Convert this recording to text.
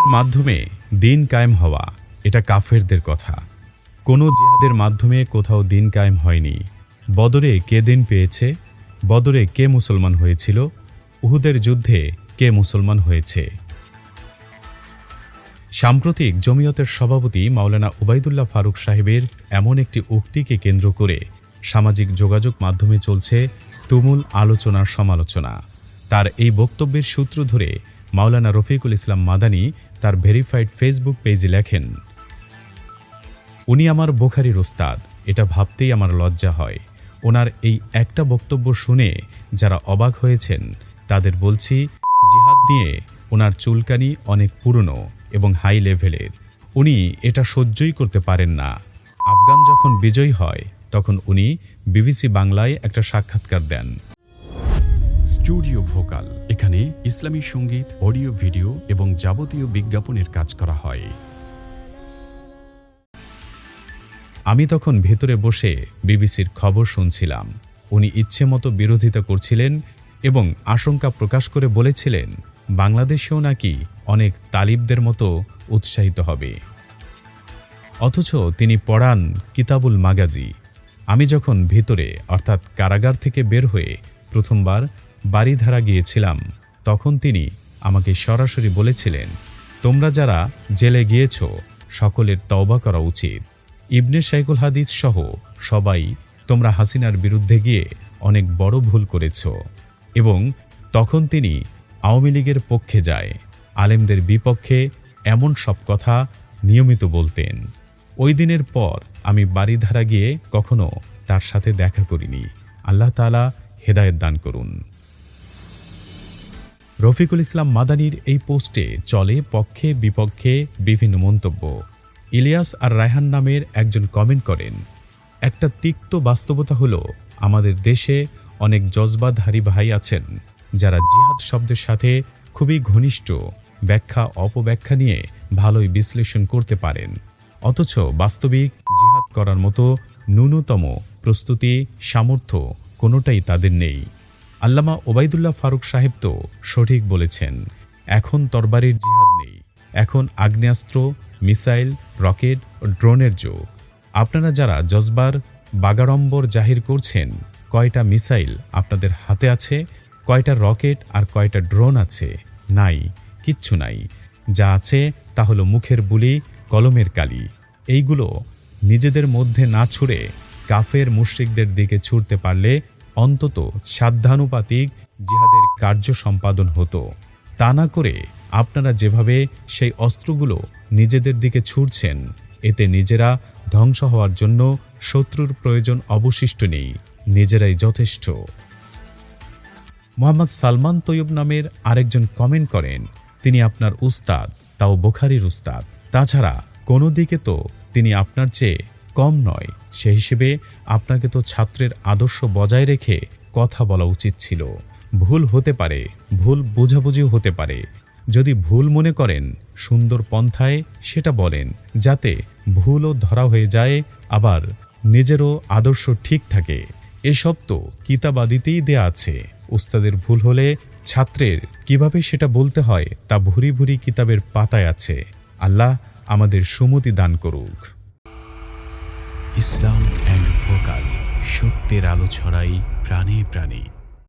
জিহাদের মাধ্যমে দিন কায়েম হওয়া, এটা কাফেরদের কথা। কোনো জিহাদের মাধ্যমে কোথাও দিন কায়েম হয়নি। বদরে কে দিন পেয়েছে? বদরে কে মুসলমান হয়েছিল? উহুদের যুদ্ধে কে মুসলমান হয়েছে? সাম্প্রতিক জমিয়তের সভাপতি মাওলানা উবাইদুল্লাহ ফারুক সাহেবের এমন একটি উক্তিকে কেন্দ্র করে সামাজিক যোগাযোগ মাধ্যমে চলছে তুমুল আলোচনার সমালোচনা তার এই বক্তব্যের সূত্র ধরে মাওলানা রফিকুল ইসলাম মাদানী তার ভেরিফাইড ফেসবুক পেজে লেখেন, উনি আমার বোখারির ওস্তাদ, এটা ভাবতেই আমার লজ্জা হয়। ওনার এই একটা বক্তব্য শুনে যারা অবাক হয়েছেন, তাদের বলছি, জিহাদ নিয়ে ওনার চুলকানি অনেক পুরনো এবং হাই লেভেলের। উনি এটা সহ্যই করতে পারেন না। আফগান যখন বিজয় হয়, তখন উনি বিবিসি বাংলায় একটা সাক্ষাৎকার দেন। Studio vocal. এখানে ইসলামী সংগীত, অডিও ভিডিও এবং যাবতীয় বিজ্ঞাপনের কাজ করা হয়। আমি তখন ভেতরে বসে বিবিসির খবর শুনছিলাম। উনি ইচ্ছে মতো বিরোধিতা করছিলেন এবং আশঙ্কা প্রকাশ করে বলেছিলেন, বাংলাদেশেও নাকি অনেক তালিবদের মতো উৎসাহিত হবে। অথচ তিনি পড়ান কিতাবুল মাগাজি। আমি যখন ভিতরে, অর্থাৎ কারাগার থেকে বের হয়ে প্রথমবার বাড়িধারা গিয়েছিলাম, তখন তিনি আমাকে সরাসরি বলেছিলেন, তোমরা যারা জেলে গিয়েছ, সকলের তওবা করা উচিত। ইবনে শাইকুল হাদিস সহ সবাই তোমরা হাসিনার বিরুদ্ধে গিয়ে অনেক বড় ভুল করেছ। এবং তখন তিনি আওয়ামী লীগের পক্ষে যায়, আলেমদের বিপক্ষে এমন সব কথা নিয়মিত বলতেন। ওই দিনের পর আমি বাড়িধারা গিয়ে কখনো তার সাথে দেখা করিনি। আল্লাহ তাআলা হেদায়েত দান করুন। রফিকুল ইসলাম মাদানির এই পোস্টে চলে পক্ষে বিপক্ষে বিভিন্ন মন্তব্য। ইলিয়াস আর রায়হান নামের একজন কমেন্ট করেন, একটা তিক্ত বাস্তবতা হলো আমাদের দেশে অনেক জজবাধারী ভাই আছেন, যারা জিহাদ শব্দের সাথে খুবই ঘনিষ্ঠ, ব্যাখ্যা, অপব্যাখ্যা নিয়ে ভালোই বিশ্লেষণ করতে পারেন। অথচ বাস্তবিক জিহাদ করার মতো ন্যূনতম প্রস্তুতি, সামর্থ্য কোনোটাই তাদের নেই। আল্লামা ওবায়দুল্লাহ ফারুক সাহেব তো সঠিক বলেছেন, এখন তরবারির জিহাদ নেই, এখন আগ্নেয়াস্ত্র, মিসাইল, রকেট ও ড্রোনের যোগ। আপনারা যারা জজবার বাগাড়ম্বর জাহির করছেন, কয়টা মিসাইল আপনাদের হাতে আছে, কয়টা রকেট আর কয়টা ড্রোন আছে? নাই, কিচ্ছু নাই। যা আছে তা হলো মুখের বুলি, কলমের কালি। এইগুলো নিজেদের মধ্যে না ছুড়ে কাফের মুশ্রিকদের দিকে ছুটতে পারলে অন্তত সাধ্যানুপাতিক জিহাদের কার্য সম্পাদন হতো। তা না করে আপনারা যেভাবে সেই অস্ত্রগুলো নিজেদের দিকে ছুড়ছেন, এতে নিজেরা ধ্বংস হওয়ার জন্য শত্রুর প্রয়োজন অবশিষ্ট নেই, নিজেরাই যথেষ্ট। মোহাম্মদ সালমান তৈয়ব নামের আরেকজন কমেন্ট করেন, তিনি আপনার উস্তাদ, তাও বোখারির উস্তাদ। তাছাড়া কোনো দিকে তো তিনি আপনার চেয়ে কম নয়। সে হিসেবে আপনাকে তো ছাত্রের আদর্শ বজায় রেখে কথা বলা উচিত ছিল। ভুল হতে পারে, ভুল বোঝাবুঝিও হতে পারে। যদি ভুল মনে করেন, সুন্দর পন্থায় সেটা বলেন, যাতে ভুলও ধরা হয়ে যায়, আবার নিজেরও আদর্শ ঠিক থাকে। এসব তো কিতাবাদিতেই দেয়া আছে। উস্তাদের ভুল হলে ছাত্রের কীভাবে সেটা বলতে হয়, তা ভুরি ভুরি কিতাবের পাতায় আছে। আল্লাহ আমাদের সুমতি দান করুক। ইসলাম অ্যান্ড ভোকাল সত্যের আলো ছড়াই প্রাণে প্রাণে।